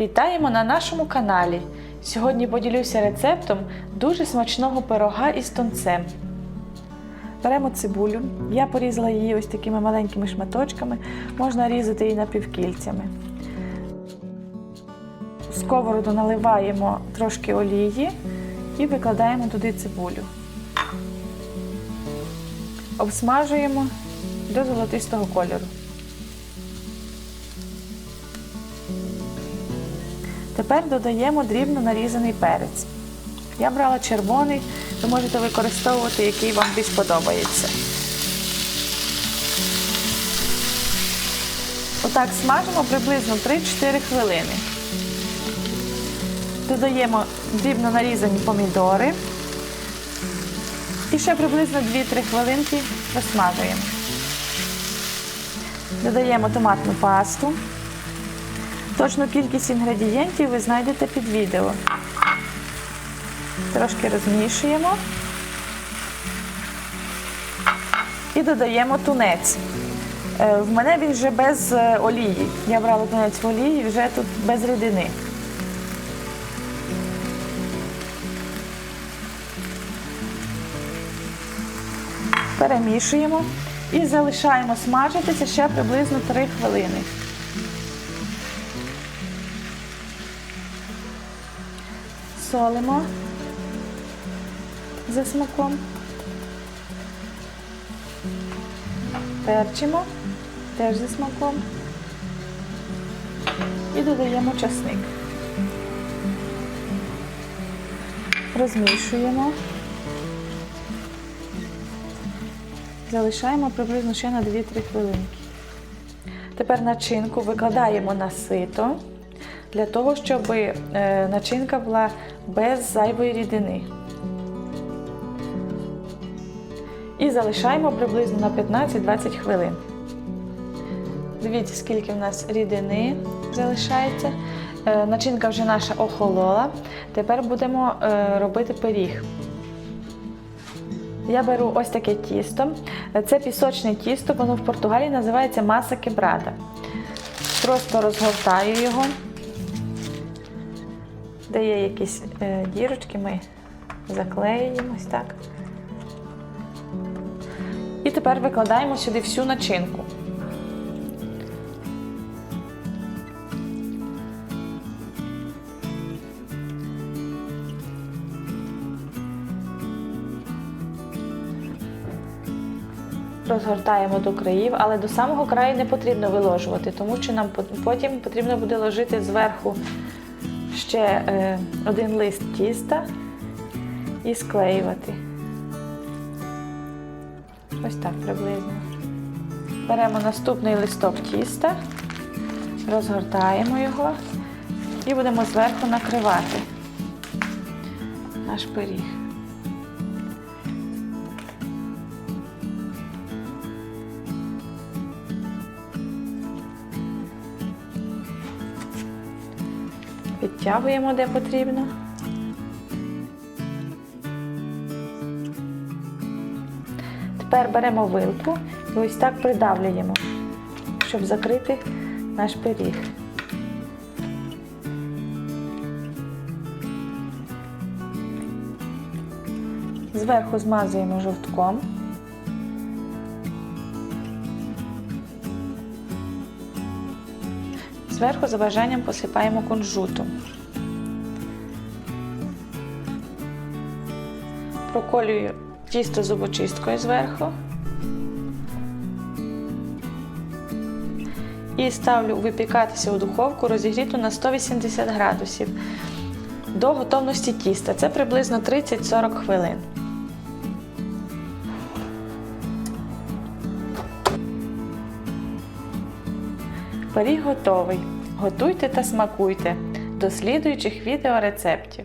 Вітаємо на нашому каналі. Сьогодні поділюся рецептом дуже смачного пирога із тонцем. Беремо цибулю. Я порізала її ось такими маленькими шматочками, можна різати її напівкільцями. В сковороду наливаємо трошки олії і викладаємо туди цибулю. Обсмажуємо до золотистого кольору. Тепер додаємо дрібно нарізаний перець. Я брала червоний, ви можете використовувати, який вам більш подобається. Отак смажимо приблизно 3-4 хвилини. Додаємо дрібно нарізані помідори. І ще приблизно 2-3 хвилинки розсмажуємо. Додаємо томатну пасту. Точну кількість інгредієнтів ви знайдете під відео. Трошки розмішуємо і додаємо тунець. Е, В мене він вже без е, олії. Я брала тунець в олії, вже тут без рідини. Перемішуємо і залишаємо смажитися ще приблизно 3 хвилини. Солимо за смаком. Перчимо теж за смаком. І додаємо часник. Розмішуємо. Залишаємо приблизно ще на 2-3 хвилинки. Тепер начинку викладаємо на сито для того, щоб е, начинка була без зайвої рідини. І залишаємо приблизно на 15-20 хвилин. Дивіться, скільки в нас рідини залишається. Е, Начинка вже наша охолола. Тепер будемо е, робити пиріг. Я беру ось таке тісто. Це пісочне тісто, воно в Португалії називається маса кебрада. Просто розгортаю його, де є якісь е, дірочки, ми заклеюємо ось так. І тепер викладаємо сюди всю начинку. Розгортаємо до країв, але до самого краю не потрібно виложувати, тому що нам потім потрібно буде ложити зверху ще е, один лист тіста і склеювати. Ось так приблизно. Беремо наступний листок тіста, розгортаємо його і будемо зверху накривати наш пиріг. Підтягуємо де потрібно. Тепер беремо вилку і ось так придавлюємо, щоб закрити наш пиріг. Зверху змазуємо жовтком. Зверху за бажанням посипаємо кунжутом. Проколюю тісто зубочисткою зверху. І ставлю випікатися у духовку розігріту на 180 градусів до готовності тіста. Це приблизно 30-40 хвилин. Пиріг готовий. Готуйте та смакуйте. До слідуючих відеорецептів.